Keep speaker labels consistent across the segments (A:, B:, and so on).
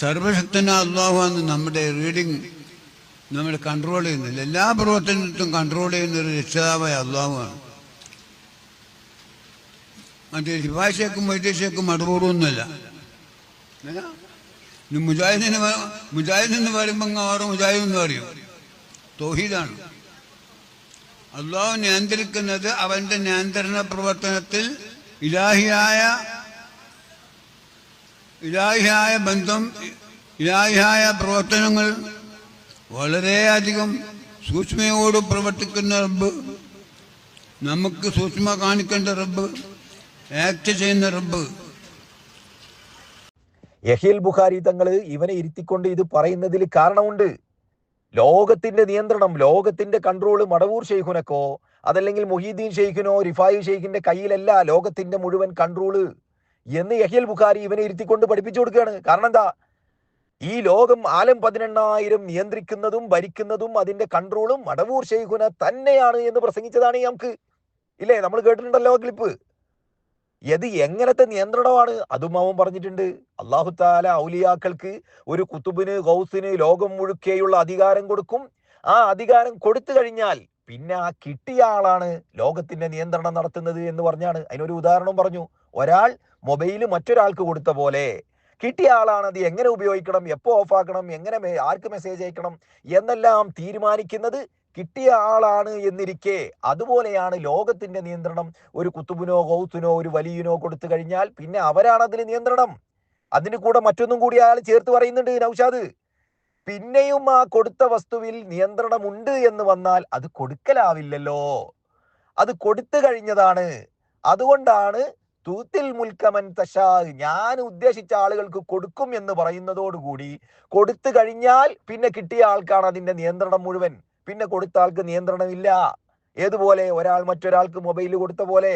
A: സർവശക്തന അള്ളാഹുവാണ് നമ്മുടെ റീഡിങ് നമ്മൾ കൺട്രോൾ ചെയ്യുന്നില്ല എല്ലാ പ്രവർത്തനത്തും കൺട്രോൾ ചെയ്യുന്ന ഒരു രക്ഷിതാവായ അള്ളാഹുവാണ്. മറ്റേ ശിപാശയ്ക്കും വൈദ്യശേക്കും മടവൂറൊന്നുമല്ല ഇനി മുജാഹിദിന് മുജാഹിദ് എന്ന് പറയുമ്പോൾ ആറ് മുജാഹിദ് എന്ന് പറയും. തോഹീദാണ്. അള്ളാഹു നിയന്ത്രിക്കുന്നത് അവന്റെ നിയന്ത്രണ പ്രവർത്തനത്തിൽ ഇലാഹിയായ ഇലാഹിയായ ബന്ധം ഇലാഹിയായ പ്രവർത്തനങ്ങൾ വളരെയധികം സൂക്ഷ്മയോട് പ്രവർത്തിക്കുന്ന റബ്ബ് നമുക്ക് സൂക്ഷ്മ കാണിക്കേണ്ട റബ്ബ് ആക്ട് ചെയ്യുന്ന റബ്ബ്.
B: യഹീൽ ബുഖാരി തങ്ങൾ ഇവനെ ഇരുത്തിക്കൊണ്ട് ഇത് പറയുന്നതിൽ കാരണമുണ്ട്. ലോകത്തിന്റെ നിയന്ത്രണം ലോകത്തിന്റെ കൺട്രോൾ മടവൂർ ഷെയ്ഖുനക്കോ അതല്ലെങ്കിൽ മുഹീദ്ദീൻ ഷെയ്ഖിനോ റിഫായി ഷെയ്ഖിന്റെ കയ്യിലല്ല ലോകത്തിന്റെ മുഴുവൻ കൺട്രോൾ എന്ന് യഹിയൽ ബുഖാരി ഇവനെ ഇരുത്തിക്കൊണ്ട് പഠിപ്പിച്ചു കൊടുക്കുകയാണ്. കാരണം എന്താ? ഈ ലോകം ആലം പതിനെണ്ണായിരം നിയന്ത്രിക്കുന്നതും ഭരിക്കുന്നതും അതിന്റെ കൺട്രോളും മടവൂർ ഷെയ്ഖുന തന്നെയാണ് എന്ന് പ്രസംഗിച്ചതാണ് നമുക്ക് ഇല്ലേ? നമ്മൾ കേട്ടിട്ടുണ്ടല്ലോ ക്ലിപ്പ്. ഇത് എങ്ങനത്തെ നിയന്ത്രണമാണ്? അതും അവൻ പറഞ്ഞിട്ടുണ്ട്. അള്ളാഹു താല ഔലിയാക്കൾക്ക് ഒരു കുത്തുബിന് ഗൗസിന് ലോകം മുഴുക്കെയുള്ള അധികാരം കൊടുക്കും. ആ അധികാരം കൊടുത്തു കഴിഞ്ഞാൽ പിന്നെ ആ കിട്ടിയ ആളാണ് ലോകത്തിന്റെ നിയന്ത്രണം നടത്തുന്നത് എന്ന് പറഞ്ഞാണ്. അതിനൊരു ഉദാഹരണം പറഞ്ഞു. ഒരാൾ മൊബൈൽ മറ്റൊരാൾക്ക് കൊടുത്ത പോലെ കിട്ടിയ ആളാണ് അത് എങ്ങനെ ഉപയോഗിക്കണം എപ്പോൾ ഓഫാക്കണം എങ്ങനെ ആർക്ക് മെസ്സേജ് അയക്കണം എന്നെല്ലാം തീരുമാനിക്കുന്നത് കിട്ടിയ ആളാണ് എന്നിരിക്കെ. അതുപോലെയാണ് ലോകത്തിന്റെ നിയന്ത്രണം. ഒരു കുത്തുബിനോ ഗൗത്തിനോ ഒരു വലിയനോ കൊടുത്തു കഴിഞ്ഞാൽ പിന്നെ അവരാണ് അതിന് നിയന്ത്രണം. അതിന് കൂടെ മറ്റൊന്നും കൂടി അയാൾ ചേർത്ത് പറയുന്നുണ്ട് നൗഷാദ്. പിന്നെയും ആ കൊടുത്ത വസ്തുവിൽ നിയന്ത്രണമുണ്ട് എന്ന് വന്നാൽ അത് കൊടുക്കലാവില്ലല്ലോ. അത് കൊടുത്തു കഴിഞ്ഞതാണ്. അതുകൊണ്ടാണ് തൂത്തിൽ മുൽക്കമൻ തശാ ഞാൻ ഉദ്ദേശിച്ച ആളുകൾക്ക് കൊടുക്കും എന്ന് പറയുന്നതോടുകൂടി കൊടുത്തു കഴിഞ്ഞാൽ പിന്നെ കിട്ടിയ ആൾക്കാണ് അതിന്റെ നിയന്ത്രണം മുഴുവൻ. പിന്നെ കൊടുത്ത ആൾക്ക് നിയന്ത്രണമില്ല. ഏതുപോലെ? ഒരാൾ മറ്റൊരാൾക്ക് മൊബൈൽ കൊടുത്ത പോലെ.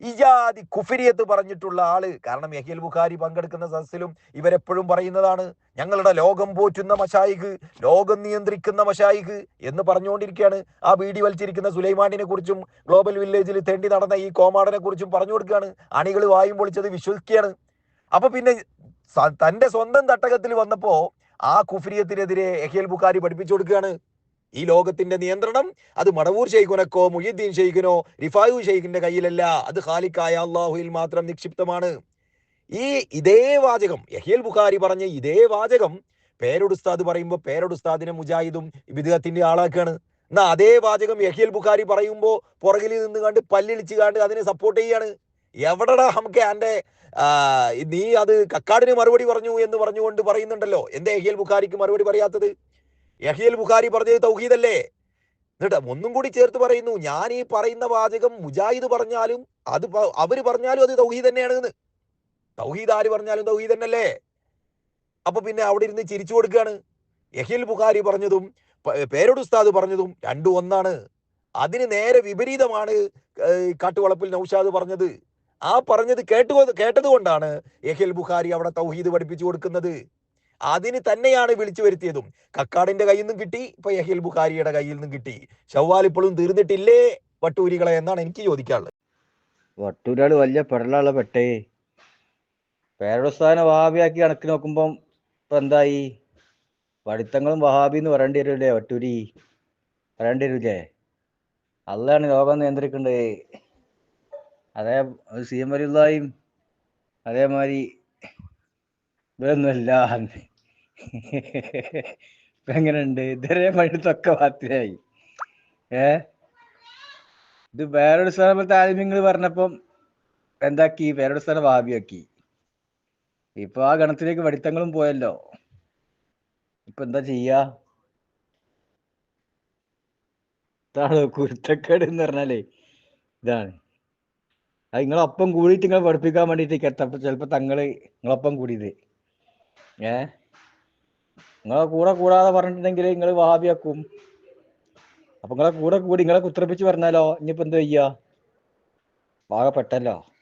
B: ഇജാതി കുഫിരിയത്ത് പറഞ്ഞിട്ടുള്ള ആൾ. കാരണം യഹിൽ ബുഖാരി പങ്കെടുക്കുന്ന സദസ്സിലും ഇവരെപ്പോഴും പറയുന്നതാണ് ഞങ്ങളുടെ ലോകം പോറ്റുന്ന മഷായിഖ് ലോകം നിയന്ത്രിക്കുന്ന മഷായിഖ് എന്ന് പറഞ്ഞുകൊണ്ടിരിക്കുകയാണ്. ആ ബീഡി വലിച്ചിരിക്കുന്ന സുലൈമാനിനെ കുറിച്ചും ഗ്ലോബൽ വില്ലേജിൽ തേണ്ടി നടന്ന ഈ കോമാടനെ കുറിച്ചും പറഞ്ഞു കൊടുക്കുകയാണ്. അണികൾ വായും പൊളിച്ചത് വിശ്വസിക്കുകയാണ്. അപ്പൊ പിന്നെ തന്റെ സ്വന്തം തട്ടകത്തിൽ വന്നപ്പോ ആ കുഫിരിയത്തിനെതിരെ എഹിയൽ ബുഖാരി പഠിപ്പിച്ചു കൊടുക്കുകയാണ്. ഈ ലോകത്തിന്റെ നിയന്ത്രണം അത് മടവൂർ ഷെയ്ഖുനക്കോ മുഹിദ്ദീൻ ഷെയ്ഖിനോ റിഫായു ഷെയ്ഖിന്റെ കയ്യിലല്ല. അത് ഖാലിക്കായ അള്ളാഹുയിൽ മാത്രം നിക്ഷിപ്തമാണ്. ഈ ഇതേ വാചകം യഹിയൽ ബുഖാരി പറഞ്ഞ ഇതേ വാചകം പേരൊടുസ്താദ് പറയുമ്പോൾ പേരൊടുസ്താദിനെ മുജാഹിദും വിദേഹത്തിന്റെ ആളാക്കാണ്. എന്നാ അതേ വാചകം യഹിയൽ ബുഖാരി പറയുമ്പോൾ പുറകിൽ നിന്ന് കണ്ട് പല്ലിളിച്ച് കണ്ട് അതിനെ സപ്പോർട്ട് ചെയ്യാണ്. എവിടെടാ നമുക്ക് എന്റെ നീ അത് കക്കാടിന് മറുപടി പറഞ്ഞു എന്ന് പറഞ്ഞുകൊണ്ട് പറയുന്നുണ്ടല്ലോ. എന്താ യഹിയൽ ബുഖാരിക്ക് മറുപടി പറയാത്തത്? യഹിയൽ ബുഖാരി പറഞ്ഞത് തൗഹീദല്ലേ? എന്നിട്ട് ഒന്നും കൂടി ചേർത്ത് പറയുന്നു ഞാൻ ഈ പറയുന്ന വാചകം മുജാഹിദ് പറഞ്ഞാലും അത് അവർ പറഞ്ഞാലും അത് തൗഹീദ് തന്നെയാണ് എന്ന് തൗഹീദ് ആര് പറഞ്ഞാലും തൗഹീദ് തന്നെയല്ലേ? അപ്പൊ പിന്നെ അവിടെ ഇരുന്ന് ചിരിച്ചു കൊടുക്കുകയാണ്. യഹിൽ ബുഖാരി പറഞ്ഞതും പേരോട് ഉസ്താദ് പറഞ്ഞതും രണ്ടും ഒന്നാണ്. അതിന് നേരെ വിപരീതമാണ് കാട്ടുവളപ്പിൽ നൗഷാദ് പറഞ്ഞത്. ആ പറഞ്ഞത് കേട്ടു കേട്ടത് കൊണ്ടാണ് യഹിൽ ബുഖാരി അവിടെ തൗഹീദ് പഠിപ്പിച്ചു കൊടുക്കുന്നത്. അതിന് തന്നെയാണ് വിളിച്ചു വരുത്തിയതും. കക്കാടിന്റെ കയ്യിൽ നിന്നും കിട്ടി ഇപ്പൊ യഹിൽ ബുഖാരിയുടെ കയ്യിൽ നിന്നും കിട്ടി. ഷവ്വാൽ ഇപ്പോഴും തീർന്നിട്ടില്ലേ? വട്ടൂരികളെ എന്നാണ് എനിക്ക് ചോദിക്കാനുള്ളത്.
C: വട്ടൂരാൾ വലിയ പെടലുള്ള പെട്ടേ. പേരസ്ഥാന വഹാബിയാക്കി കണക്ക് നോക്കുമ്പം ഇപ്പൊ എന്തായി? പഠിത്തങ്ങളും വഹാബി എന്ന് പറയേണ്ടി വരില്ലേ വട്ടൂരി? പറയേണ്ടി വരില്ലേ? അല്ലാണ് ലോകം നിയന്ത്രിക്കണ്ടേ? അതേ സി എം വലുതായും അതേമാതിരി ഇതൊന്നുമല്ല എങ്ങനെയുണ്ട് ഇതുവരെ മടുത്തൊക്കെ വാത്തിയായി ഏ? ഇത് വേറൊരു സ്ഥലത്തെ ആലിമ്യങ്ങൾ പറഞ്ഞപ്പം എന്താക്കി? വേറൊരു സ്ഥലം വാബിയാക്കി ഇപ്പൊ ആ ഗണത്തിലേക്ക് പഠിത്തങ്ങളും പോയല്ലോ. ഇപ്പൊ എന്താ ചെയ്യാ? കുരുത്തക്കേട് എന്ന് പറഞ്ഞാലേ ഇതാണ്. അത് നിങ്ങളൊപ്പം കൂടിയിട്ട് നിങ്ങൾ പഠിപ്പിക്കാൻ വേണ്ടിയിട്ട് ചിലപ്പോ തങ്ങൾ നിങ്ങളൊപ്പം കൂടിയത്. ഏ? നിങ്ങളെ കൂടെ കൂടാതെ പറഞ്ഞിട്ടുണ്ടെങ്കിൽ നിങ്ങൾ വഹാബിയാക്കും. അപ്പൊ നിങ്ങളെ കൂടെ കൂടി നിങ്ങളെ കുത്തിറപ്പിച്ച് പറഞ്ഞാലോ? ഇനിയിപ്പോ എന്ത് ചെയ്യാ? പാകപ്പെട്ടല്ലോ